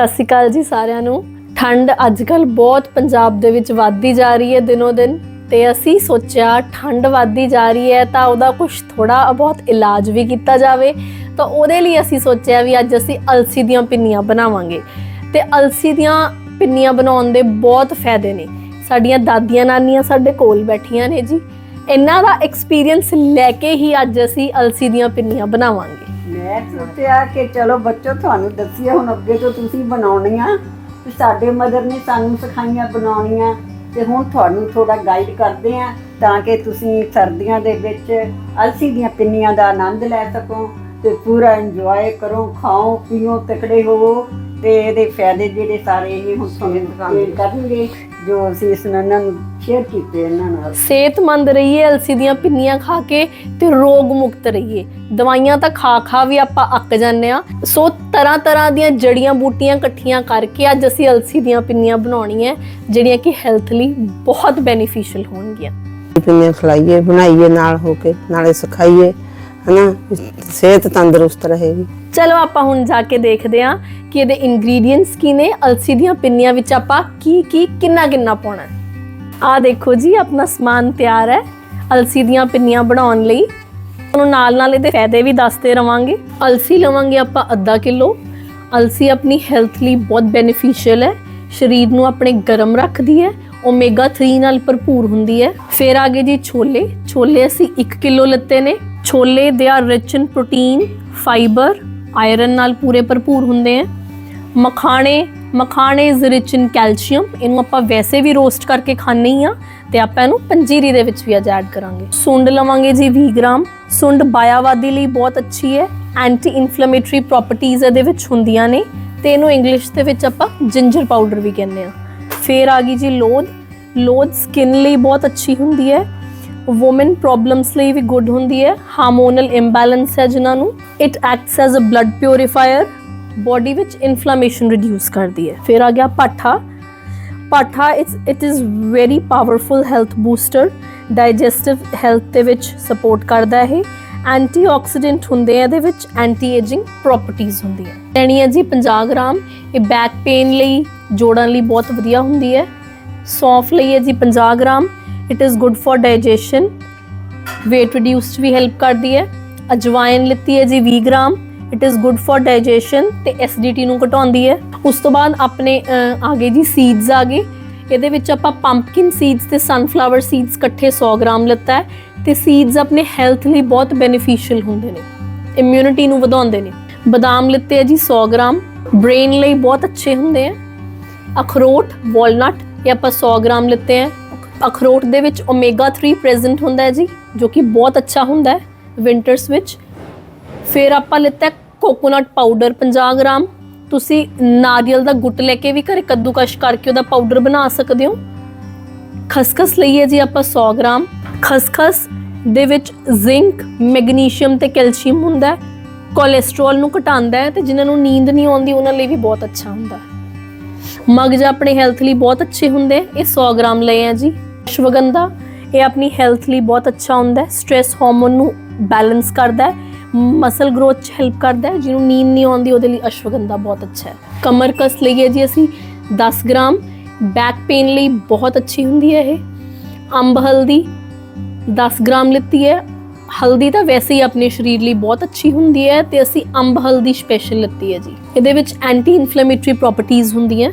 ਸਤਿ ਸ਼੍ਰੀ ਅਕਾਲ ਜੀ ਸਾਰਿਆਂ ਨੂੰ। ਠੰਡ ਅੱਜ ਅੱਜਕੱਲ ਬਹੁਤ ਪੰਜਾਬ ਦੇ ਵਿੱਚ ਵੱਧਦੀ ਜਾ ਰਹੀ ਹੈ ਦਿਨੋ ਦਿਨ ਤੇ ਅਸੀਂ ਸੋਚਿਆ ਠੰਡ ਵੱਧਦੀ ਜਾ ਰਹੀ ਹੈ ਤਾਂ ਉਹਦਾ ਕੁਝ ਥੋੜਾ ਬਹੁਤ ਇਲਾਜ ਵੀ ਕੀਤਾ ਜਾਵੇ। ਤਾਂ ਉਹਦੇ ਲਈ ਅਸੀਂ ਸੋਚਿਆ ਵੀ ਅੱਜ ਅਸੀਂ ਅਲਸੀ ਦੀਆਂ ਪਿੰਨੀਆਂ ਬਣਾਵਾਂਗੇ। ਤੇ ਅਲਸੀ ਦੀਆਂ ਪਿੰਨੀਆਂ ਬਣਾਉਣ ਦੇ ਬਹੁਤ ਫਾਇਦੇ ਨੇ। ਸਾਡੀਆਂ ਦਾਦੀਆਂ ਨਾਨੀਆਂ ਸਾਡੇ ਕੋਲ ਬੈਠੀਆਂ ਨੇ ਜੀ। ਇਹਨਾਂ ਦਾ ਐਕਸਪੀਰੀਅੰਸ ਲੈ ਕੇ ਹੀ ਅੱਜ ਅਸੀਂ ਅਲਸੀ ਦੀਆਂ ਪਿੰਨੀਆਂ ਬਣਾਵਾਂਗੇ। ਮੈਂ ਸੋਚਿਆ ਕਿ ਚਲੋ ਬੱਚੋ, ਤੁਹਾਨੂੰ ਦੱਸਿਆ ਹੁਣ ਅੱਗੇ ਤੋਂ ਤੁਸੀਂ ਬਣਾਉਣੀਆਂ ਤੇ ਸਾਡੇ ਮਦਰ ਨੇ ਸਾਨੂੰ ਸਿਖਾਈਆਂ ਬਣਾਉਣੀਆਂ, ਤੇ ਹੁਣ ਤੁਹਾਨੂੰ ਥੋੜਾ ਗਾਈਡ ਕਰਦੇ ਆ ਤਾਂ ਕਿ ਤੁਸੀਂ ਸਰਦੀਆਂ ਦੇ ਵਿੱਚ ਅਲਸੀ ਦੀਆਂ ਪਿੰਨੀਆਂ ਦਾ ਆਨੰਦ ਲੈ ਸਕੋ ਤੇ ਪੂਰਾ ਇੰਜੋਏ ਕਰੋ, ਖਾਓ, ਪੀਓ, ਤਕੜੇ ਹੋਵੋ ਤੇ ਇਹਦੇ ਫਾਇਦੇ ਜਿਹੜੇ ਸਾਰੇ ਇਹ ਹੁਣ ਤੁਹਾਨੂੰ explain ਕਰਨਗੇ। ਜੋ ਅਸੀਂ ਇਸ ਨਾਲ ਇਹਨਾਂ ਨੂੰ ਸ਼ੇਅਰ ਕੀਤੇ ਇਹਨਾਂ ਨਾਲ। ਸਿਹਤਮੰਦ ਰਹੀਏ ਅਲਸੀ ਦੀਆਂ ਪਿੰਨੀਆਂ ਖਾ ਕੇ ਤੇ ਰੋਗ ਮੁਕਤ ਰਹੀਏ। ਦਵਾਈਆਂ ਤਾਂ ਖਾ ਖਾ ਵੀ ਆਪਾਂ ਅੱਕ ਜਾਂਦੇ ਆ ਸੋ ਤਰ੍ਹਾਂ ਤਰ੍ਹਾਂ ਦੀਆਂ ਜੜੀਆਂ ਬੂਟੀਆਂ ਇਕੱਠੀਆਂ ਕਰਕੇ ਅੱਜ ਅਸੀਂ ਅਲਸੀ ਦੀਆਂ ਪਿੰਨੀਆਂ ਬਣਾਉਣੀਆਂ ਜਿਹੜੀਆਂ ਕਿ ਹੈਲਥ ਲਈ ਬਹੁਤ ਬੈਨੀਫੀਸ਼ੀਅਲ ਹੋਣਗੀਆਂ। ਪਿੰਨੇ ਖਲਾਈਏ ਬਣਾਈਏ ਨਾਲ ਹੋ ਕੇ ਨਾਲੇ ਸਿਖਾਈਏ ਹਨਾ? ਸਿਹਤ ਤੰਦਰੁਸਤ ਰਹੇਗੀ। ਚਲੋ ਆਪਾਂ ਹੁਣ ਜਾ ਕੇ ਦੇਖਦੇ ਹਾਂ ਕਿ ਇਹਦੇ ਇੰਗਰੀਡੀਅੰਟਸ ਕੀ ਨੇ? ਅਲਸੀ ਦੀਆਂ ਪਿੰਨੀਆਂ ਵਿੱਚ ਆਪਾਂ ਕੀ ਕੀ, ਕਿੰਨਾ ਕਿੰਨਾ ਪਾਉਣਾ ਹੈ? ਆ ਦੇਖੋ ਜੀ, ਆਪਣਾ ਸਮਾਨ ਤਿਆਰ ਹੈ ਅਲਸੀ ਦੀਆਂ ਪਿੰਨੀਆਂ ਬਣਾਉਣ ਲਈ। ਤੁਹਾਨੂੰ ਨਾਲ ਨਾਲ ਇਹਦੇ ਫਾਇਦੇ ਵੀ ਦੱਸਦੇ ਰਵਾਂਗੇ। ਅਲਸੀ ਲਵਾਂਗੇ ਆਪਾਂ ਅੱਧਾ ਕਿਲੋ। ਅਲਸੀ ਆਪਣੀ ਹੈਲਥ ਲਈ ਬਹੁਤ ਬੈਨੀਫੀਸ਼ੀਅਲ ਹੈ। ਸਰੀਰ ਨੂੰ ਆਪਣੇ ਗਰਮ ਰੱਖਦੀ ਹੈ। ਓਮੇਗਾ 3 ਨਾਲ ਭਰਪੂਰ ਹੁੰਦੀ ਹੈ। ਫਿਰ ਆ ਗਏ ਜੀ ਛੋਲੇ। ਛੋਲੇ ਅਸੀਂ 1 ਕਿਲੋ ਲੱਤੇ ਨੇ। ਛੋਲੇ ਦੇ are rich in protein fibre iron ਨਾਲ ਪੂਰੇ ਭਰਪੂਰ ਹੁੰਦੇ ਹੈ। ਮਖਾਣੇ ਮਖਾਣੇ ਇਜ਼ ਰਿਚ ਇਨ ਕੈਲਸ਼ੀਅਮ ਇਹਨੂੰ ਆਪਾਂ ਵੈਸੇ ਵੀ ਰੋਸਟ ਕਰਕੇ ਖਾਂਦੇ ਹੀ ਆ ਤੇ ਆਪਾਂ ਇਹਨੂੰ ਪੰਜੀਰੀ ਦੇ ਵਿੱਚ ਵੀ ਅੱਜ ਐਡ ਕਰਾਂਗੇ। ਸੁੰਡ ਲਵਾਂਗੇ ਜੀ 20 ਗ੍ਰਾਮ। ਸੁੰਡ ਬਾਇਆਵਾਦੀ ਲਈ ਬਹੁਤ ਅੱਛੀ ਹੈ। ਐਂਟੀ ਇਨਫਲੇਮੇਟਰੀ ਪ੍ਰੋਪਰਟੀਜ਼ ਇਹਦੇ ਵਿੱਚ ਹੁੰਦੀਆਂ ਨੇ ਤੇ ਇਹਨੂੰ ਇੰਗਲਿਸ਼ ਦੇ ਵਿੱਚ ਆਪਾਂ ਜਿੰਜਰ ਪਾਊਡਰ ਵੀ ਕਹਿੰਦੇ ਆ ਫਿਰ ਆ ਗਈ ਜੀ ਲੋਦ ਲੋਦ ਸਕਿਨ ਲਈ ਬਹੁਤ ਅੱਛੀ ਹੁੰਦੀ ਹੈ। ਔਮਨ ਪ੍ਰੋਬਲਮਸ ਲਈ ਵੀ ਗੁੱਡ ਹੁੰਦੀ ਹੈ। ਹਾਰਮੋਨਲ ਇੰਬੈਲੈਂਸ ਹੈ ਜਿਨ੍ਹਾਂ ਨੂੰ। It acts as a blood purifier body ਵਿੱਚ ਇਨਫਲੇਮੇਸ਼ਨ ਰਿਡਿਊਸ ਕਰਦੀ ਹੈ। ਫਿਰ ਆ ਗਿਆ ਪਾਠਾ। ਪਾਠਾ it's it is very powerful health booster digestive health ਦੇ ਵਿੱਚ ਸਪੋਰਟ ਕਰਦਾ ਹੈ ਇਹ। ਐਂਟੀਆਕਸੀਡੈਂਟ ਹੁੰਦੇ ਆ ਇਹਦੇ ਵਿੱਚ ਐਂਟੀ ਏਜਿੰਗ ਪ੍ਰੋਪਰਟੀਆਂ ਹੁੰਦੀਆਂ ਲੈਣੀ ਹੈ ਜੀ 50 ਗ੍ਰਾਮ। ਇਹ ਬੈਕ ਪੇਨ ਲਈ, ਜੋੜਾਂ ਲਈ ਬਹੁਤ ਵਧੀਆ ਹੁੰਦੀ ਹੈ। ਸੌਂਫ ਲਈ ਹੈ ਜੀ 50 gram. It is good for digestion weight reduce 'ਚ ਵੀ ਹੈਲਪ ਕਰਦੀ ਹੈ। ਅਜਵਾਇਨ ਲਿੱਤੀ ਹੈ ਜੀ 20 gram. It is good for digestion ਤੇ ਐਸਿਡਿਟੀ ਨੂੰ ਘਟਾਉਂਦੀ ਹੈ। ਉਸ ਤੋਂ ਬਾਅਦ ਆਪਣੇ ਅਹ, ਆ ਗਏ ਜੀ ਸੀਡਸ ਆ ਗਏ। ਇਹਦੇ ਵਿੱਚ ਆਪਾਂ ਪੰਪਕਿਨ ਸੀਡਸ ਤੇ ਸਨਫਲਾਵਰ ਸੀਡਸ ਇਕੱਠੇ 100 ਗ੍ਰਾਮ ਲਿੱਤਾ ਹੈ ਤੇ ਸੀਡਸ ਆਪਣੇ ਹੈਲਥ ਲਈ ਬਹੁਤ ਬੈਨੀਫੀਸ਼ੀਅਲ ਹੁੰਦੇ ਨੇ। ਇਮਿਊਨਿਟੀ ਨੂੰ ਵਧਾਉਂਦੇ ਨੇ। ਬਦਾਮ ਲਿੱਤੇ ਹੈ ਜੀ 100 ਗ੍ਰਾਮ। ਬ੍ਰੇਨ ਲਈ ਬਹੁਤ ਅੱਛੇ ਹੁੰਦੇ ਆ। ਅਖਰੋਟ ਵਾਲਨਟ ਇਹ ਆਪਾਂ 100 ਗ੍ਰਾਮ ਲਿੱਤੇ ਹੈ ਅਖਰੋਟ ਦੇ ਵਿੱਚ ਓਮੇਗਾ 3 ਪ੍ਰੈਜ਼ੈਂਟ ਹੁੰਦਾ ਹੈ ਜੀ ਜੋ ਕਿ ਬਹੁਤ ਅੱਛਾ ਹੁੰਦਾ ਹੈ। ਵਿੰਟਰਸ ਵਿੱਚ ਫਿਰ ਆਪਾਂ ਲਿੱਤਾ ਕੋਕੋਨਟ ਪਾਊਡਰ 50 ਗ੍ਰਾਮ। ਤੁਸੀਂ ਨਾਰੀਅਲ ਦਾ ਗੁੱਟ ਲੈ ਕੇ ਵੀ ਘਰੇ ਕੱਦੂਕਸ਼ ਕਰਕੇ ਉਹਦਾ ਪਾਊਡਰ ਬਣਾ ਸਕਦੇ ਹੋ। ਖਸਖਸ ਲਈਏ ਜੀ ਆਪਾਂ 100 ਗ੍ਰਾਮ। ਖਸਖਸ ਦੇ ਵਿੱਚ ਜ਼ਿੰਕ ਮੈਗਨੀਸ਼ੀਅਮ ਤੇ ਕੈਲਸ਼ੀਅਮ ਹੁੰਦਾ ਹੈ। ਕੋਲੇਸਟ੍ਰੋਲ ਨੂੰ ਘਟਾਉਂਦਾ ਹੈ ਤੇ ਜਿਨ੍ਹਾਂ ਨੂੰ ਨੀਂਦ ਨਹੀਂ ਆਉਂਦੀ, ਉਹਨਾਂ ਲਈ ਵੀ ਬਹੁਤ ਅੱਛਾ ਹੁੰਦਾ ਹੈ। ਮਗਜ ਆਪਣੇ ਹੈਲਥ ਲਈ ਬਹੁਤ ਅੱਛੇ ਹੁੰਦੇ ਇਹ 100 ਗ੍ਰਾਮ ਲਏ ਆ ਜੀ। ਅਸ਼ਵਗੰਧਾ ਇਹ ਆਪਣੀ ਹੈਲਥ ਲਈ ਬਹੁਤ ਅੱਛਾ ਹੁੰਦਾ ਹੈ। ਸਟ्रेस ਹਾਰਮੋਨ ਨੂੰ ਬੈਲੈਂਸ ਕਰਦਾ ਹੈ। ਮਸਲ ਗਰੋਥ ਚ ਹੈਲਪ ਕਰਦਾ ਹੈ, ਜਿਹਨੂੰ ਨੀਂਦ ਨਹੀਂ ਆਉਂਦੀ, ਉਹਦੇ ਲਈ ਅਸ਼ਵਗੰਧਾ ਬਹੁਤ ਅੱਛਾ ਹੈ। ਕਮਰਕਸ ਲਈਏ ਜੀ ਅਸੀਂ 10 ਗ੍ਰਾਮ। ਬੈਕ ਪੇਨ ਲਈ ਬਹੁਤ ਅੱਛੀ ਹੁੰਦੀ ਹੈ ਇਹ। ਅੰਬ ਹਲਦੀ 10 ਗ੍ਰਾਮ ਲਿੱਤੀ ਹੈ। ਹਲਦੀ ਤਾਂ ਵੈਸੇ ਹੀ ਆਪਣੇ ਸਰੀਰ ਲਈ ਬਹੁਤ ਅੱਛੀ ਹੁੰਦੀ ਹੈ ਤੇ ਅਸੀਂ ਅੰਬ ਹਲਦੀ ਸਪੈਸ਼ਲ ਲਿੱਤੀ ਹੈ ਜੀ। ਇਹਦੇ ਵਿੱਚ ਐਂਟੀ ਇਨਫਲੇਮੇਟਰੀ ਪ੍ਰੋਪਰਟੀਆਂ ਹੁੰਦੀਆਂ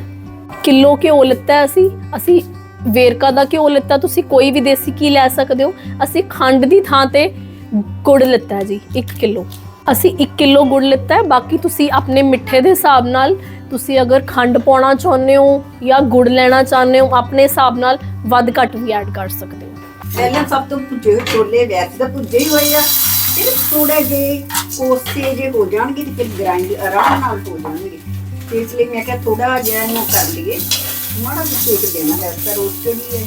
ਕਿਲੋ ਘਿਓ ਲਿੱਤਾ ਅਸੀਂ। ਅਸੀਂ ਵੇਰਕਾ ਦਾ ਘਿਓ ਲਿੱਤਾ, ਤੁਸੀਂ ਕੋਈ ਵੀ ਦੇਸੀ ਘੀ ਲੈ ਸਕਦੇ ਹੋ। ਅਸੀਂ ਖੰਡ ਦੀ ਥਾਂ ਤੇ ਗੁੜ ਲਿੱਤਾ ਜੀ 1 ਕਿਲੋ। ਅਸੀਂ 1 ਕਿਲੋ ਗੁੜ ਲਿੱਤਾ ਹੈ ਬਾਕੀ ਤੁਸੀਂ ਆਪਣੇ ਮਿੱਠੇ ਦੇ ਹਿਸਾਬ ਨਾਲ ਤੁਸੀਂ ਅਗਰ ਖੰਡ ਪਾਉਣਾ ਚਾਹੁੰਦੇ ਹੋ ਜਾਂ ਗੁੜ ਲੈਣਾ ਚਾਹੁੰਦੇ ਹੋ ਆਪਣੇ ਹਿਸਾਬ ਨਾਲ ਵੱਧ ਘੱਟ ਵੀ ਐਡ ਕਰ ਸਕਦੇ ਹੋ। ਪਹਿਲਾਂ ਸਭ ਤੋਂ ਭੁੱਜੇ ਹੋਏ ਛੋਲੇ ਵੈਸੇ ਤਾਂ ਭੁੱਜੇ ਹੀ ਹੋਏ ਆ। ਫਿਰ ਥੋੜੇ ਜੇ ਕੋਸੇ ਜੇ ਹੋ ਜਾਣਗੇ ਤੇ ਫਿਰ ਗ੍ਰਾਈਂਡ ਆਰਾਮ ਨਾਲ ਹੋ ਜਾਣਗੇ। ਤੇ ਇਸ ਲਈ ਮੈਂ ਕਿਹਾ ਥੋੜਾ ਜਿਹਾ ਇਹਨੂੰ ਕਰ ਲਈਏ। ਮਾੜਾ ਜਿਹਾ ਸੇਕ ਦੇਣਾ ਵੈਸੇ ਰੋਸਟਡ ਹੀ ਹੈ।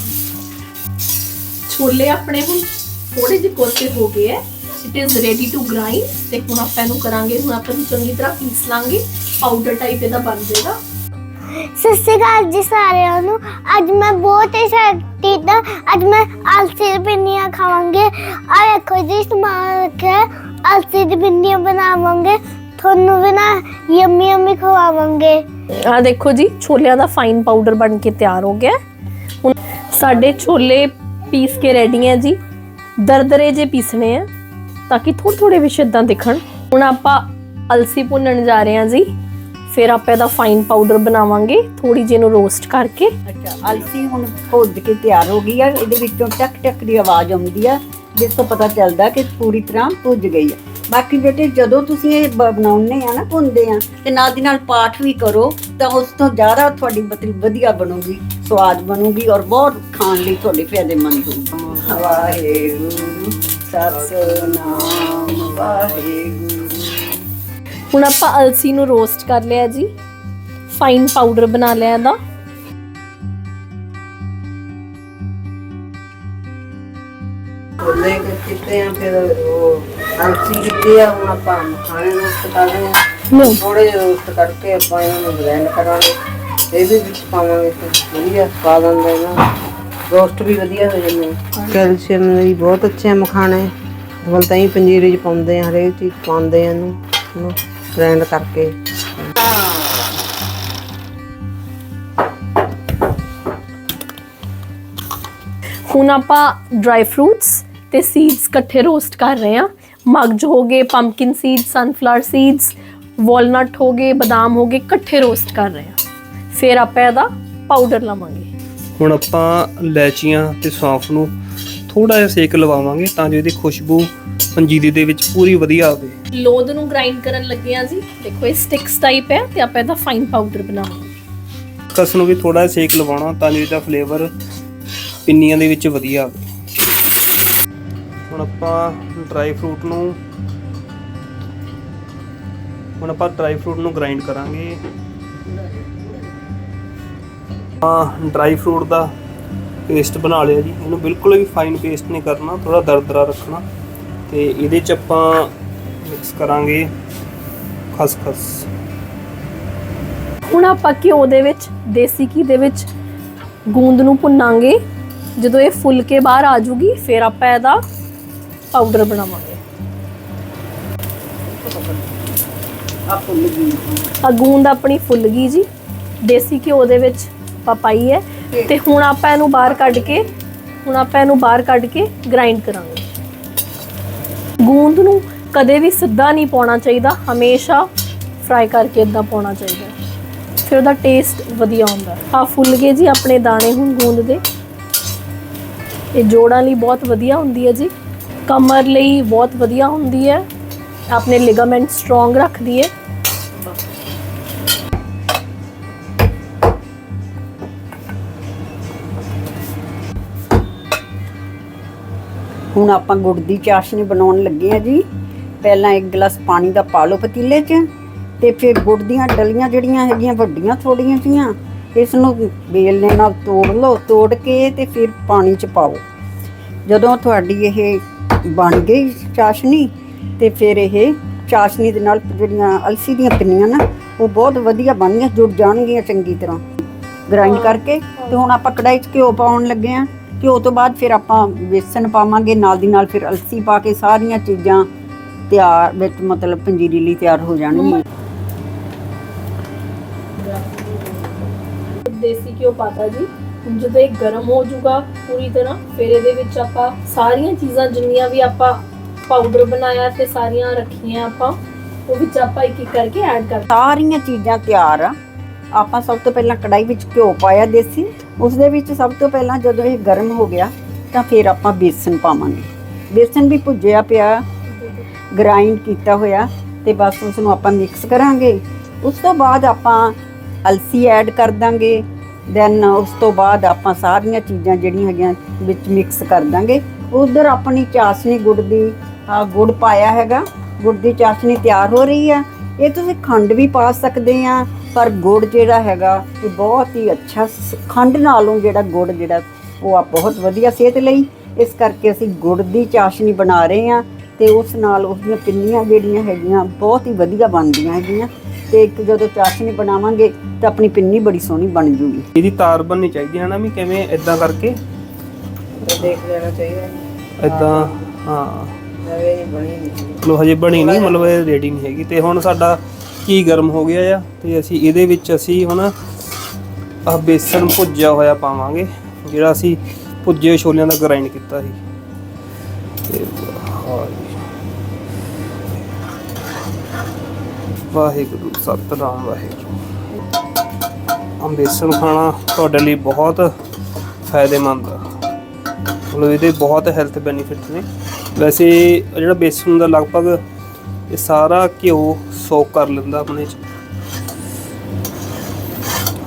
ਛੋਲੇ ਆਪਣੇ ਹੁਣ ਥੋੜੇ ਜਿਹੇ ਕੋਸੇ ਹੋ ਗਏ ਹੈ it is ready to grind ਤੇ ਹੁਣ ਆਪਾਂ ਇਹਨੂੰ ਕਰਾਂਗੇ ਹੁਣ ਆਪਾਂ ਨੂੰ ਚੰਗੀ ਤਰ੍ਹਾਂ ਪੀਸ ਲਾਂਗੇ ਪਾਊਡਰ ਟਾਈਪ ਇਹਦਾ ਬਣ ਜਾਏਗਾ ਸਤਿ ਸ਼੍ਰੀ ਅਕਾਲ ਜੀ ਸਾਰਿਆਂ ਨੂੰ ਅੱਜ ਮੈਂ ਬਹੁਤ ਹਾਂ ਅੱਜ ਮੈਂ ਅਲਸੀ ਦੀ ਪਿੰਨੀਆਂ ਖਾਵਾਂਗੇ ਆ ਵੇਖੋ ਜੀ ਸਮਾਨ ਰੱਖਿਆ ਹੈ। ਅਲਸੀ ਦੀ ਪਿੰਨੀਆਂ ਬਣਾਵਾਂਗੇ ਤੁਹਾਨੂੰ ਵੀ ਨਾ ਯੰਮੀ ਯੰਮੀ ਖਵਾਵਾਂਗੇ ਆ ਦੇਖੋ ਜੀ ਛੋਲਿਆਂ ਦਾ ਫਾਈਨ ਪਾਊਡਰ ਬਣ ਕੇ ਤਿਆਰ ਹੋ ਗਿਆ। ਹੁਣ ਸਾਡੇ ਛੋਲੇ ਪੀਸ ਕੇ ਰੈਡੀ ਹੈ ਜੀ ਦਰਦਰੇ ਜੇ ਪੀਸਣੇ ਆ, ਤਾਂ ਕਿ ਥੋੜੇ ਥੋੜੇ ਵਿੱਚ ਇਦਾਂ ਦਿਖਣ। ਹੁਣ ਆਪਾਂ ਅਲਸੀ ਭੁੰਨਣ ਜਾ ਰਹੇ ਹਾਂ ਜੀ। ਫਿਰ ਆਪਾਂ ਇਹਦਾ ਫਾਈਨ ਪਾਊਡਰ ਬਣਾਵਾਂਗੇ ਥੋੜੀ ਜਿਹੀ ਨੂੰ ਰੋਸਟ ਕਰਕੇ। ਅੱਛਾ, ਅਲਸੀ ਹੁਣ ਭੁੱਜ ਕੇ ਤਿਆਰ ਹੋ ਗਈ ਆ, ਇਹਦੇ ਵਿੱਚੋਂ ਟਕ ਟਕ ਦੀ ਆਵਾਜ਼ ਆਉਂਦੀ ਆ, ਜਿਸ ਤੋਂ ਪਤਾ ਚੱਲਦਾ ਕਿ ਪੂਰੀ ਤਰ੍ਹਾਂ ਭੁੱਜ ਗਈ ਆ। ਬਾਕੀ ਬੇਟੇ, ਜਦੋਂ ਤੁਸੀਂ ਇਹ ਬ- ਬਣਾਉਂਦੇ ਆ ਨਾ, ਭੁੰਨਦੇ ਆ, ਤੇ ਨਾਲ ਦੀ ਨਾਲ ਪਾਠ ਵੀ ਕਰੋ, ਤਾਂ ਉਸ ਤੋਂ ਜ਼ਿਆਦਾ ਤੁਹਾਡੀ ਮਤਲਬ ਵਧੀਆ ਬਣੂਗੀ, ਸਵਾਦ ਬਣੂਗੀ ਔਰ ਬਹੁਤ ਖਾਣ ਲਈ ਤੁਹਾਡੇ ਫਾਇਦੇਮੰਦ ਹੋਊਗੀ। ਵਾਹਿਗੁਰੂ ਸਤਨਾਮ ਵਾਹਿਗੁਰੂ ਹੁਣ ਆਪਾਂ ਅਲਸੀ ਨੂੰ ਰੋਸਟ ਕਰ ਲਿਆ ਜੀ। ਫਾਈਨ ਪਾਊਡਰ ਬਣਾ ਲਿਆ ਇਹਦਾ। ਕਿਤੇ ਆ ਫਿਰ ਉਹ ਅਲਸੀ ਕਿਤੇ ਆ ਹੁਣ ਆਪਾਂ ਖਾਣੇ ਨੂੰ ਰੋਸਟ ਕਰ ਰਹੇ ਆ ਹੂੰ। ਥੋੜੇ ਜਿਹਾ ਰੋਸਟ ਕਰਕੇ ਆਪਾਂ ਇਹਨਾਂ ਬਲੈਂਡ ਕਰਾਂਗੇ। ਇਹ ਵੀ ਵਿੱਚ ਪਾਵਾਂਗੇ ਤੇ ਵਧੀਆ ਸਵਾਦ ਆਉਂਦਾ ਇਹਨਾਂ ਰੋਸਟ ਵੀ ਵਧੀਆ ਹੋ ਜਾਂਦੇ ਕੈਲਸ਼ੀਅਮ ਲਈ ਬਹੁਤ ਅੱਛੇ ਆ ਮਖਾਣੇ। ਬਲ ਤਾਂ ਹੀ ਪੰਜੀਰੀ ਚ ਪਾਉਂਦੇ ਆ ਹਰੇਕ ਚੀਜ਼ ਪਾਉਂਦੇ ਆ ਇਹਨੂੰ ਇਹਨੂੰ ਗ੍ਰਾਈਂਡ ਕਰਕੇ। ਹੁਣ ਆਪਾਂ ਡਰਾਈ ਫਰੂਟਸ ਤੇ ਸੀਡਸ ਇਕੱਠੇ ਰੋਸਟ ਕਰ ਰਹੇ ਹਾਂ। ਮਗਜ ਹੋ ਗਏ pumpkin seed sunflower seeds walnut ਹੋ ਗਏ ਬਦਾਮ ਹੋ ਗਏ ਇਕੱਠੇ ਰੋਸਟ ਕਰ ਰਹੇ ਹਾਂ। ਫਿਰ ਆਪਾਂ ਇਹਦਾ ਪਾਊਡਰ ਲਾਵਾਂਗੇ। ਹੁਣ ਆਪਾਂ ਲੈਚੀਆਂ ਤੇ ਸੌਂਫ ਨੂੰ ਥੋੜਾ ਜਿਹਾ ਸੇਕ ਲਵਾਵਾਂਗੇ ਤਾਂ ਜੋ ਇਹਦੀ ਖੁਸ਼ਬੂ ਪੰਜੀਰੀ ਦੇ ਵਿੱਚ ਪੂਰੀ ਵਧੀਆ ਆਵੇ। ਲੋਦ ਨੂੰ ਗ੍ਰਾਈਂਡ ਕਰਨ ਲੱਗੇ ਹਾਂ ਜੀ। ਦੇਖੋ ਇਹ ਸਟਿਕਸ ਟਾਈਪ ਹੈ ਤੇ ਆਪਾਂ ਇਹਦਾ ਫਾਈਨ ਪਾਊਡਰ ਬਣਾਵਾਂਗੇ। ਕਸ ਨੂੰ ਵੀ ਥੋੜਾ ਜਿਹਾ ਸੇਕ ਲਵਾਉਣਾ ਤਾਂ ਜੋ ਇਹਦਾ ਫਲੇਵਰ ਪਿੰਨੀਆਂ ਦੇ ਵਿੱਚ ਵਧੀਆ ਆਵੇ। ਹੁਣ ਆਪਾਂ ਡਰਾਈ ਫਰੂਟ ਨੂੰ ਹੁਣ ਆਪਾਂ ਡਰਾਈ ਫਰੂਟ ਨੂੰ ਗ੍ਰਾਈਂਡ ਕਰਾਂਗੇ। ਆ ਡਰਾਈ ਫਰੂਟ ਦਾ ਪੇਸਟ ਬਣਾ ਲਿਆ ਜੀ। ਇਹਨੂੰ ਬਿਲਕੁਲ ਵੀ ਫਾਈਨ ਪੇਸਟ ਨਹੀਂ ਕਰਨਾ ਥੋੜਾ ਦਰਦਰਾ ਰੱਖਣਾ। ਤੇ ਇਹਦੇ ਚ ਆਪਾਂ ਮਿਕਸ ਕਰਾਂਗੇ ਖਸਖਸ। ਹੁਣ ਆਪਾਂ ਘਿਓ ਦੇ ਵਿੱਚ, ਦੇਸੀ ਘੀ ਦੇ ਵਿੱਚ ਗੂੰਦ ਨੂੰ ਭੁੰਨਾਂਗੇ। ਜਦੋਂ ਇਹ ਫੁੱਲ ਕੇ ਬਾਹਰ ਆ ਜੂਗੀ, ਫਿਰ ਆਪਾਂ ਇਹਦਾ ਪਾਊਡਰ ਬਣਾਵਾਂਗੇ। ਆ ਗੂੰਦ ਆਪਣੀ ਫੁੱਲ ਗਈ ਜੀ। ਦੇਸੀ ਘਿਓ ਦੇ ਵਿੱਚ ਆਪਾਂ ਪਾਈ ਹੈ ਤੇ ਹੁਣ ਆਪਾਂ ਇਹਨੂੰ ਬਾਹਰ ਕੱਢ ਕੇ, ਹੁਣ ਆਪਾਂ ਇਹਨੂੰ ਬਾਹਰ ਕੱਢ ਕੇ ਗ੍ਰਾਈਂਡ ਕਰਾਂਗੇ। ਗੂੰਦ ਨੂੰ ਕਦੇ ਵੀ ਸਿੱਧਾ ਨਹੀਂ ਪਾਉਣਾ ਚਾਹੀਦਾ, ਹਮੇਸ਼ਾ ਫਰਾਈ ਕਰਕੇ ਇਦਾਂ ਪਾਉਣਾ ਚਾਹੀਦਾ ਫਿਰ ਉਹਦਾ ਟੇਸਟ ਵਧੀਆ ਆਉਂਦਾ ਆ ਫੁੱਲ ਗਏ ਜੀ ਆਪਣੇ ਦਾਣੇ ਹੁਣ ਗੂੰਦ ਦੇ। ਇਹ ਜੋੜਾਂ ਲਈ ਬਹੁਤ ਵਧੀਆ ਹੁੰਦੀ ਹੈ ਜੀ। ਕਮਰ ਲਈ ਬਹੁਤ ਵਧੀਆ ਹੁੰਦੀ ਹੈ। ਆਪਣੇ ਲਿਗਾਮੈਂਟ ਸਟਰੋਂਗ ਰੱਖਦੀ ਹੈ। ਹੁਣ ਆਪਾਂ ਗੁੜ ਦੀ ਚਾਸ਼ਨੀ ਬਣਾਉਣ ਲੱਗੇ ਆ ਜੀ। ਪਹਿਲਾਂ ਇੱਕ ਗਲਾਸ ਪਾਣੀ ਦਾ ਪਾ ਲਓ ਪਤੀਲੇ 'ਚ ਤੇ ਫਿਰ ਗੁੜ ਦੀਆਂ ਡਲੀਆਂ ਜਿਹੜੀਆਂ ਹੈਗੀਆਂ ਵੱਡੀਆਂ ਥੋੜੀਆਂ ਜੀਆਂ ਇਸ ਨੂੰ ਬੇਲਣੇ ਨਾਲ ਤੋੜ ਲਓ ਤੋੜ ਕੇ ਤੇ ਫਿਰ ਪਾਣੀ 'ਚ ਪਾਓ। ਜਦੋਂ ਤੁਹਾਡੀ ਇਹ ਬਣ ਗਈ ਚਾਸ਼ਨੀ ਤੇ ਫਿਰ ਇਹ ਚਾਸ਼ਨੀ ਦੇ ਨਾਲ ਜਿਹੜੀਆਂ ਅਲਸੀ ਦੀਆਂ ਪਿੰਨੀਆਂ ਨਾ ਉਹ ਬਹੁਤ ਵਧੀਆ ਬਣੀਆਂ ਜੁੜ ਜਾਣਗੀਆਂ ਚੰਗੀ ਤਰ੍ਹਾਂ। ਗ੍ਰਾਈਂਡ ਕਰਕੇ ਤੇ ਹੁਣ ਆਪਾਂ ਕੜਾਈ 'ਚ ਘਿਓ ਪਾਉਣ ਲੱਗੇ ਆ ਘਿਓ ਤੋਂ ਬਾਅਦ ਫਿਰ ਆਪਾਂ ਵੇਸਣ ਪਾਵਾਂਗੇ ਨਾਲ ਦੀ ਨਾਲ ਫਿਰ ਅਲਸੀ ਪਾ ਕੇ ਸਾਰੀਆਂ ਚੀਜ਼ਾਂ ਤਿਆਰ ਵਿੱਚ ਮਤਲਬ ਪੰਜੀਰੀ ਲਈ ਤਿਆਰ ਹੋ ਜਾਣਗੀਆਂ। ਦੇਸੀ ਘਿਓ ਪਾਤਾ ਜੀ। ਹੁਣ ਜਦੋਂ ਇਹ ਗਰਮ ਹੋ ਜਾਊਗਾ ਪੂਰੀ ਤਰ੍ਹਾਂ ਫਿਰ ਇਹਦੇ ਵਿੱਚ ਆਪਾਂ ਸਾਰੀਆਂ ਚੀਜ਼ਾਂ ਜਿੰਨੀਆਂ ਵੀ ਆਪਾਂ ਪਾਊਡਰ ਬਣਾਇਆ ਤੇ ਸਾਰੀਆਂ ਰੱਖੀਆਂ ਆਪਾਂ ਉਹ ਵਿੱਚ ਆਪਾਂ ਇੱਕ ਇੱਕ ਕਰਕੇ ਐਡ ਕਰ ਸਾਰੀਆਂ ਚੀਜ਼ਾਂ ਤਿਆਰ ਆ। ਆਪਾਂ ਸਭ ਤੋਂ ਪਹਿਲਾਂ ਕੜਾਈ ਵਿੱਚ ਘਿਓ ਪਾਇਆ ਦੇਸੀ। ਉਸ ਦੇ ਵਿੱਚ ਸਭ ਤੋਂ ਪਹਿਲਾਂ ਜਦੋਂ ਇਹ ਗਰਮ ਹੋ ਗਿਆ, ਤਾਂ ਫਿਰ ਆਪਾਂ ਬੇਸਨ ਪਾਵਾਂਗੇ। ਬੇਸਨ ਵੀ ਭੁੱਜਿਆ ਪਿਆ ਗ੍ਰਾਈਂਡ ਕੀਤਾ ਹੋਇਆ ਤੇ ਬਸ ਉਸ ਨੂੰ ਆਪਾਂ ਮਿਕਸ ਕਰਾਂਗੇ। ਉਸ ਤੋਂ ਬਾਅਦ ਆਪਾਂ ਅਲਸੀ ਐਡ ਕਰ ਦਾਂਗੇ। ਦੈਨ ਉਸ ਤੋਂ ਬਾਅਦ ਆਪਾਂ ਸਾਰੀਆਂ ਚੀਜ਼ਾਂ ਜਿਹੜੀਆਂ ਹੈਗੀਆਂ ਵਿੱਚ ਮਿਕਸ ਕਰ ਦਾਂਗੇ। ਉਧਰ ਆਪਣੀ ਚਾਸ਼ਨੀ ਗੁੜ ਦੀ, ਆ ਗੁੜ ਪਾਇਆ ਹੈਗਾ। ਗੁੜ ਦੀ ਚਾਸ਼ਨੀ ਤਿਆਰ ਹੋ ਰਹੀ ਆ। ਇਹ ਤੁਸੀਂ ਖੰਡ ਵੀ ਪਾ ਸਕਦੇ ਆ। ਪਰ ਗੁੜ ਜਿਹੜਾ ਹੈਗਾ ਇਹ ਬਹੁਤ ਹੀ ਅੱਛਾ ਖੰਡ ਨਾਲੋਂ ਜਿਹੜਾ ਗੁੜ ਜਿਹੜਾ ਉਹ ਆ ਬਹੁਤ ਵਧੀਆ ਸਿਹਤ ਲਈ। ਇਸ ਕਰਕੇ ਅਸੀਂ ਗੁੜ ਦੀ ਚਾਸ਼ਨੀ ਬਣਾ ਰਹੇ ਆ ਤੇ ਉਸ ਨਾਲ ਉਸ ਦੀਆਂ ਪਿੰਨੀਆਂ ਜਿਹੜੀਆਂ ਹੈਗੀਆਂ ਬਹੁਤ ਹੀ ਵਧੀਆ ਬਣਦੀਆਂ ਹੈਗੀਆਂ। ਤੇ ਇੱਕ ਜਦੋਂ ਚਾਸ਼ਨੀ ਬਣਾਵਾਂਗੇ ਤਾਂ ਆਪਣੀ ਪਿੰਨੀ ਬੜੀ ਸੋਹਣੀ ਬਣ ਜੂਗੀ। ਇਹਦੀ ਤਾਰ ਬਣਨੀ ਚਾਹੀਦੀ ਹੈ ਨਾ ਵੀ ਕਿਵੇਂ ਇਦਾਂ ਕਰਕੇ? ਦੇਖ ਲੈਣਾ ਚਾਹੀਦਾ। ਇਦਾਂ ਹਾਂ। ਨਹੀਂ ਬਣੀ ਨਹੀਂ ਮਤਲਬ ਹਜੇ ਬਣੀ ਨਹੀਂ ਮਤਲਬ ਇਹ ਰੈਡੀ ਨਹੀਂ ਹੈਗੀ। ਤੇ ਹੁਣ ਸਾਡਾ ਕੀ ਗਰਮ ਹੋ ਗਿਆ ਆ ਤੇ ਅਸੀਂ ਇਹਦੇ ਵਿੱਚ ਅਸੀਂ ਹੁਣ ਆਹ ਬੇਸਣ ਭੁੱਜਿਆ ਹੋਇਆ ਪਾਵਾਂਗੇ, ਜਿਹੜਾ ਅਸੀਂ ਭੁੱਜੇ ਹੋਏ ਛੋਲਿਆਂ ਦਾ ਗ੍ਰਾਈਂਡ ਕੀਤਾ ਸੀ। ਤੇ ਆਹ ਵਾਹਿਗੁਰੂ, ਸਤਨਾਮ, ਵਾਹਿਗੁਰੂ। ਆਹ ਖਾਣਾ ਤੁਹਾਡੇ ਲਈ ਬਹੁਤ ਫਾਇਦੇਮੰਦ ਆ। ਮਤਲਬ ਇਹਦੇ ਬਹੁਤ ਹੈਲਥ ਬੈਨੀਫਿਟਸ ਨੇ। ਵੈਸੇ ਜਿਹੜਾ ਬੇਸਣ ਦਾ ਲਗਭਗ ਇਹ ਸਾਰਾ ਘਿਓ ਸੋਕ ਕਰ ਲੈਂਦਾ ਆਪਣੇ ਚ।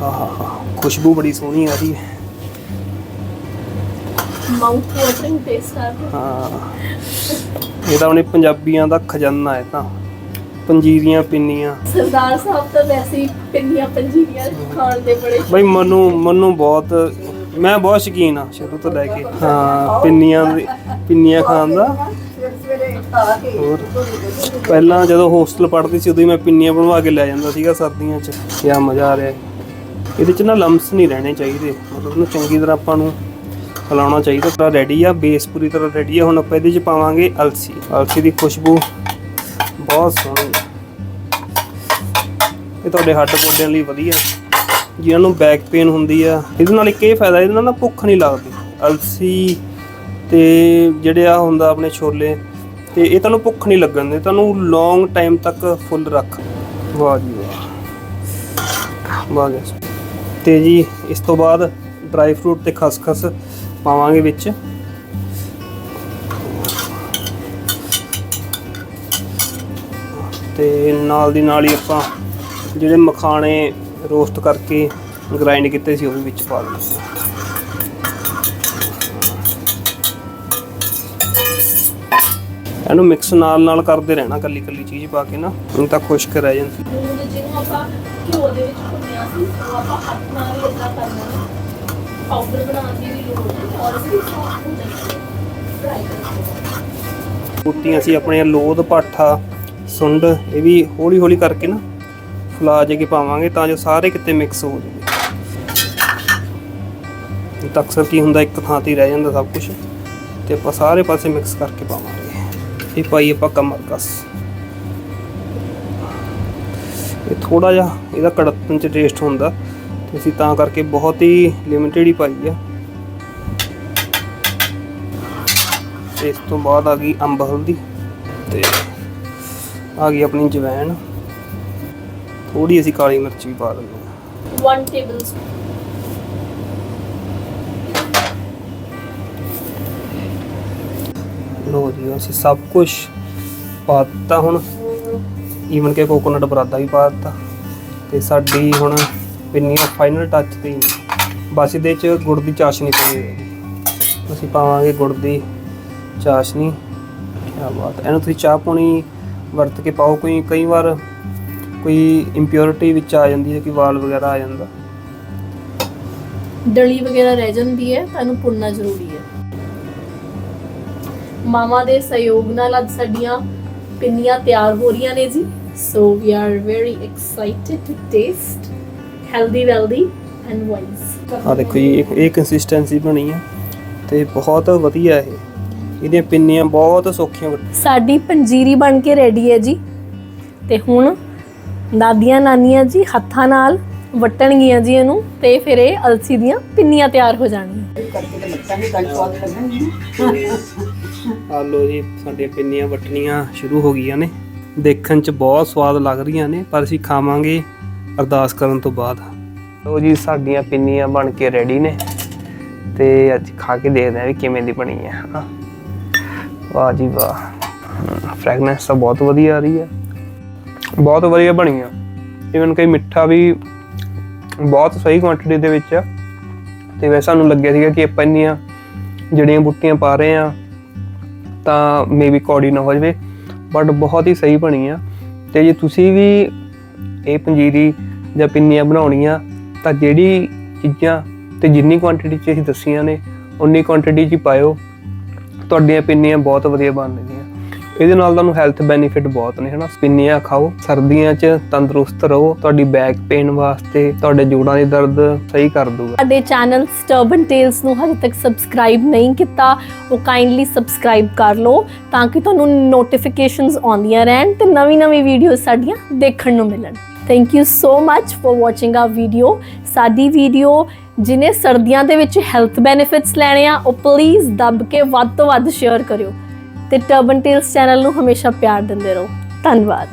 ਆਹਾ ਖੁਸ਼ਬੂ ਬੜੀ ਸੋਹਣੀ ਆ ਰਹੀ ਹੈ ਮਾਊਥ ਵਾਟਰਿੰਗ ਟੇਸਟ ਆ ਰਿਹਾ ਹਾਂ। ਇਹ ਤਾਂ ਆਪਣੇ ਪੰਜਾਬੀਆਂ ਦਾ ਖਜ਼ਾਨਾ ਹੈ ਤਾਂ। ਪੰਜੀਰੀਆਂ ਪਿੰਨੀਆਂ। ਸਰਦਾਰ ਸਾਹਿਬ ਤਾਂ ਵੈਸੇ ਹੀ ਪਿੰਨੀਆਂ ਪੰਜੀਰੀਆਂ ਖਾਣ ਦੇ ਬੜੇ ਬਈ ਮਨੂੰ ਮਨੂੰ ਬਹੁਤ ਮੈਂ ਬਹੁਤ ਸ਼ੌਕੀਨ ਆ ਸ਼ੁਰੂ ਤੋਂ ਲੈ ਕੇ। ਹਾਂ, ਪਿੰਨੀਆਂ ਦੀ ਪਿੰਨੀਆਂ ਖਾਣ ਦਾ। ਹੋਰ, ਪਹਿਲਾਂ ਜਦੋਂ ਹੋਸਟਲ ਪੜ੍ਹਦੀ ਸੀ ਉਦੋਂ ਹੀ ਮੈਂ ਪਿੰਨੀਆਂ ਬਣਵਾ ਕੇ ਲੈ ਜਾਂਦਾ ਸੀਗਾ ਸਰਦੀਆਂ 'ਚ, ਕਿਆ ਮਜ਼ਾ ਆ ਰਿਹਾ। ਹੈ। ਇਹਦੇ 'ਚ ਨਾ ਲੰਮਸ ਨਹੀਂ ਰਹਿਣੇ ਚਾਹੀਦੇ, ਮਤਲਬ ਇਹਨੂੰ ਚੰਗੀ ਤਰ੍ਹਾਂ ਆਪਾਂ ਨੂੰ ਹਿਲਾਉਣਾ ਚਾਹੀਦਾ। ਪੂਰਾ ਰੈਡੀ ਆ ਬੇਸ ਪੂਰੀ ਤਰ੍ਹਾਂ ਰੈਡੀ ਆ। ਹੁਣ ਆਪਾਂ ਇਹਦੇ 'ਚ ਪਾਵਾਂਗੇ ਅਲਸੀ। ਅਲਸੀ ਦੀ ਖੁਸ਼ਬੂ ਬਹੁਤ ਸੋਹਣੀ ਹੈ ਇਹ ਤੁਹਾਡੇ ਹੱਡ ਗੋਡਿਆਂ ਲਈ ਵਧੀਆ। ਜਿਨ੍ਹਾਂ ਨੂੰ ਬੈਕ ਪੇਨ ਹੁੰਦੀ ਆ, ਇਹਦੇ ਨਾਲ ਇੱਕ ਇਹ ਫਾਇਦਾ, ਇਹਦੇ ਨਾਲ ਨਾ ਭੁੱਖ ਨਹੀਂ ਲੱਗਦੀ। ਅਲਸੀ ਤੇ ਜਿਹੜੇ ਆ ਹੁੰਦਾ ਆਪਣੇ ਛੋਲੇ, ਤੇ ਇਹ ਤੁਹਾਨੂੰ ਭੁੱਖ ਨਹੀਂ ਲੱਗਣ ਦੇ ਤੁਹਾਨੂੰ ਲੌਂਗ ਟਾਈਮ ਤੱਕ ਫੁੱਲ ਰੱਖ। ਵਾਹ ਜੀ ਵਾਹ। ਵਾਹ ਜੀ ਤੇ ਜੀ, ਇਸ ਤੋਂ ਬਾਅਦ ਡਰਾਈ ਫਰੂਟ ਤੇ ਖਸਖਸ ਪਾਵਾਂਗੇ ਵਿੱਚ। ਤੇ ਨਾਲ ਦੀ ਨਾਲ ਹੀ ਆਪਾਂ ਜਿਹੜੇ ਮਖਾਣੇ ਰੋਸਟ ਕਰਕੇ ਗ੍ਰਾਈਂਡ ਕੀਤੇ ਸੀ ਉਹ ਵੀ ਵਿੱਚ ਪਾ ਹਾਂ ਇਹਨੂੰ ਮਿਕਸ ਨਾਲ ਨਾਲ ਕਰਦੇ ਰਹਿਣਾ ਕੱਲੀ ਕੱਲੀ ਚੀਜ਼ ਪਾ ਕੇ ਨਾ ਹੁਣ ਤਾਂ ਖੁਸ਼ਕ ਰਹਿ ਜਾਂਦੀ। ਜਿਹਨੂੰ ਆਪਾਂ ਘਿਓ ਦੇ ਵਿੱਚ ਭੁੰਨਿਆ ਸੀ ਉਹ ਆਪਾਂ ਹੱਥ ਨਾਲ ਹੀ ਇਦਾਂ ਕਰਨਾ ਪਾਊਡਰ ਬਣਾਉਣ ਦੀ ਵੀ ਲੋੜ ਨਹੀਂ ਔਰ ਇਸ ਵਿੱਚ ਸੌਫਟ ਹੋ ਜਾਂਦੀ ਹੈ ਫਰਾਈ ਕਰਕੇ ਬੂਟੀਆਂ ਸੀ ਆਪਣੇ ਲੋਧ ਪਾਠਾ ਸੁੰਡ ਇਹ ਵੀ ਹੌਲੀ ਹੌਲੀ ਕਰਕੇ ਨਾ ਫੁਲਾ ਜੇ ਕੇ ਪਾਵਾਂਗੇ ਤਾਂ ਜੋ ਸਾਰੇ ਕਿਤੇ ਮਿਕਸ ਹੋ ਜਾਵੇ ਤਾਂ ਅਕਸਰ ਕੀ ਹੁੰਦਾ, ਇੱਕ ਥਾਂ ਤੇ ਰਹਿ ਜਾਂਦਾ ਸਭ ਕੁਝ ਤੇ ਆਪਾਂ ਸਾਰੇ ਪਾਸੇ ਮਿਕਸ ਕਰਕੇ ਪਾਵਾਂਗੇ। ਇਹ ਪਾਈ ਆਪਾਂ ਕਮਰ ਕਸ ਇਹ ਥੋੜਾ ਜਿਹਾ ਇਹਦਾ ਕੜਤਨ ਚ ਟੇਸਟ ਹੁੰਦਾ ਤੇ ਅਸੀਂ ਤਾਂ ਕਰਕੇ ਬਹੁਤ ਹੀ ਲਿਮਿਟਿਡ ਹੀ ਪਾਈ ਆ। ਇਸ ਤੋਂ ਬਾਅਦ ਆ ਗਈ ਅੰਬ ਹਲਦੀ ਤੇ ਆ ਗਈ ਆਪਣੀ ਜਵੈਣ। ਥੋੜੀ ਅਸੀਂ ਕਾਲੀ ਮਿਰਚ ਵੀ ਪਾ ਦਿੰਦੇ ਹਾਂ। 1 ਟੇਬਲ ਸਪੂਨ ਲੋ ਜੀ ਅਸੀਂ ਸਭ ਕੁਝ ਪਾ ਦਿੱਤਾ ਹੁਣ। ਈਵਨ ਕਿ ਕੋਕੋਨਟ ਬਰਾਦਾ ਵੀ ਪਾ ਦਿੱਤਾ। ਤੇ ਸਾਡੀ ਹੁਣ ਪਿੰਨੀਆਂ ਫਾਈਨਲ ਟੱਚ ਤੇ ਨੇ। ਬਸ ਇਹਦੇ ਚ ਗੁੜ ਦੀ ਚਾਸ਼ਨੀ ਪਈ ਹੋਈ ਹੈ। ਅਸੀਂ ਪਾਵਾਂਗੇ ਗੁੜ ਦੀ ਚਾਸ਼ਨੀ। ਕੀ ਬਾਤ। ਇਹਨੂੰ ਤੁਸੀਂ ਚਾਹ ਪਾਣੀ ਵਰਤ ਕੇ ਪਾਓ। ਕੋਈ ਕਈ ਵਾਰ ਕੋਈ ਇੰਪਿਉਰਿਟੀ ਵਿੱਚ ਆ ਜਾਂਦੀ ਹੈ ਕਿ ਵਾਲ ਵਗੈਰਾ ਆ ਜਾਂਦਾ? ਡਲੀ ਵਗੈਰਾ ਰਹਿ ਜਾਂਦੀ ਹੈ ਤਾਂ ਇਹਨੂੰ ਪੁੰਨਾ ਜ਼ਰੂਰੀ ਹੈ। ਮਾਮਾ ਦੇ ਸਹਿਯੋਗ ਨਾਲ ਅੱਜ ਸਾਡੀਆਂ ਪਿੰਨੀਆਂ ਤਿਆਰ ਹੋ ਰਹੀਆਂ ਨੇ ਜੀ। So we are very excited to taste healthy wealthy and wise ਆ ਦੇਖੋ ਜੀ ਇਹ ਇਹ ਕੰਸਿਸਟੈਂਸੀ ਬਣੀ ਆ ਤੇ ਬਹੁਤ ਵਧੀਆ ਇਹ। ਇਹਦੀਆਂ ਪਿੰਨੀਆਂ ਬਹੁਤ ਸੌਖੀਆਂ ਸਾਡੀ ਪੰਜੀਰੀ ਬਣ ਕੇ ਰੈਡੀ ਹੈ ਜੀ। ਤੇ ਹੁਣ ਦਾਦੀਆਂ ਨਾਨੀਆਂ ਜੀ ਹੱਥਾਂ ਨਾਲ ਵਟਣਗੀਆਂ ਜੀ ਇਹਨੂੰ ਤੇ ਫਿਰ ਇਹ ਅਲਸੀ ਦੀਆਂ ਪਿੰਨੀਆਂ ਤਿਆਰ ਹੋ ਜਾਣਗੀਆਂ। ਕਰਕੇ ਤੇ ਮੱਤਾਂ ਵੀ ਕੰਨ ਸਵਾਦ ਲੱਗਣਗੀਆਂ ਆ ਲੋ ਜੀ ਸਾਡੀਆਂ ਪਿੰਨੀਆਂ ਵਟਣੀਆਂ ਸ਼ੁਰੂ ਹੋ ਗਈਆਂ ਨੇ। ਦੇਖਣ 'ਚ ਬਹੁਤ ਸਵਾਦ ਲੱਗ ਰਹੀਆਂ ਨੇ ਪਰ ਅਸੀਂ ਖਾਵਾਂਗੇ ਅਰਦਾਸ ਕਰਨ ਤੋਂ ਬਾਅਦ। ਲੋ ਜੀ ਸਾਡੀਆਂ ਪਿੰਨੀਆਂ ਬਣ ਕੇ ਰੈਡੀ ਨੇ ਤੇ ਅੱਜ ਖਾ ਕੇ ਦੇਖਦੇ ਹਾਂ ਵੀ ਕਿਵੇਂ ਦੀ ਬਣੀ ਹੈ ਹਨਾ? ਵਾਹ ਜੀ ਵਾਹ। ਫ੍ਰੈਗਨੈਂਸ ਤਾਂ ਬਹੁਤ ਵਧੀਆ ਆ ਰਹੀ ਹੈ। ਬਹੁਤ ਵਧੀਆ ਬਣੀ ਆ। ਇਵਨ ਕਈ ਮਿੱਠਾ ਵੀ ਬਹੁਤ ਸਹੀ ਕੁਆਂਟੀਟੀ ਦੇ ਵਿੱਚ ਆ। ਤੇ ਵੈਸੇ ਸਾਨੂੰ ਲੱਗਿਆ ਸੀਗਾ ਕਿ ਆਪਾਂ ਇੰਨੀਆਂ ਜੜੀਆਂ ਬੂਟੀਆਂ ਪਾ ਰਹੇ ਆ, ਤਾਂ ਮੇਬੀ ਕੌੜੀ ਨਾ ਹੋ ਜਾਵੇ ਬਟ ਬਹੁਤ ਹੀ ਸਹੀ ਬਣੀ ਆ। ਤੇ ਜੇ ਤੁਸੀਂ ਵੀ ਇਹ ਪੰਜੀਰੀ ਜਾਂ ਪਿੰਨੀਆਂ ਬਣਾਉਣੀਆਂ, ਤਾਂ ਜਿਹੜੀ ਚੀਜ਼ਾਂ ਤੇ ਜਿੰਨੀ ਕੁਆਂਟੀਟੀ ਚ ਅਸੀਂ ਦੱਸੀਆਂ ਨੇ, ਉਨੀ ਕੁਆਂਟੀਟੀ ਚ ਹੀ ਪਾਇਓ। ਤੁਹਾਡੀਆਂ ਪਿੰਨੀਆਂ ਬਹੁਤ ਵਧੀਆ ਬਣਨਗੀਆਂ। ਇਹਦੇ ਨਾਲ ਤੁਹਾਨੂੰ ਹੈਲਥ ਬੈਨੀਫਿਟ ਬਹੁਤ ਨੇ, ਹਨਾ? ਪਿੰਨੀਆਂ ਖਾਓ, ਸਰਦੀਆਂ 'ਚ ਤੰਦਰੁਸਤ ਰਹੋ, ਤੁਹਾਡੀ ਬੈਕ ਪੇਨ ਵਾਸਤੇ ਤੁਹਾਡੇ ਜੋੜਾਂ ਦੀ ਦਰਦ ਸਹੀ ਕਰ ਦੂਗਾ। ਸਾਡੇ ਚੈਨਲ ਸਟਰਬਨ ਟੇਲਸ ਨੂੰ ਹਜੇ ਤੱਕ ਸਬਸਕ੍ਰਾਈਬ ਨਹੀਂ ਕੀਤਾ, ਉਹ ਕਾਈਂਡਲੀ ਸਬਸਕ੍ਰਾਈਬ ਕਰ ਲਓ ਤਾਂ ਕਿ ਤੁਹਾਨੂੰ ਨੋਟੀਫਿਕੇਸ਼ਨਸ ਆਉਂਦੀਆਂ ਰਹਿਣ ਤੇ ਨਵੀਂ-ਨਵੀਂ ਵੀਡੀਓ ਸਾਡੀਆਂ ਦੇਖਣ ਨੂੰ ਮਿਲਣ। Thank you so much for watching our video ਸਾਡੀ ਵੀਡੀਓ ਜਿਨੇ ਸਰਦੀਆਂ ਦੇ ਵਿੱਚ ਹੈਲਥ ਬੈਨੀਫਿਟਸ ਲੈਣੇ ਆ, ਉਹ ਪਲੀਜ਼ ਦੱਬ ਕੇ ਵੱਧ ਤੋਂ ਵੱਧ ਸ਼ੇਅਰ ਕਰਿਓ। ਤੇ ਟਰਬਨ ਟੇਲਸ ਚੈਨਲ ਨੂੰ ਹਮੇਸ਼ਾ ਪਿਆਰ ਦਿੰਦੇ ਰਹੋ। ਧੰਨਵਾਦ।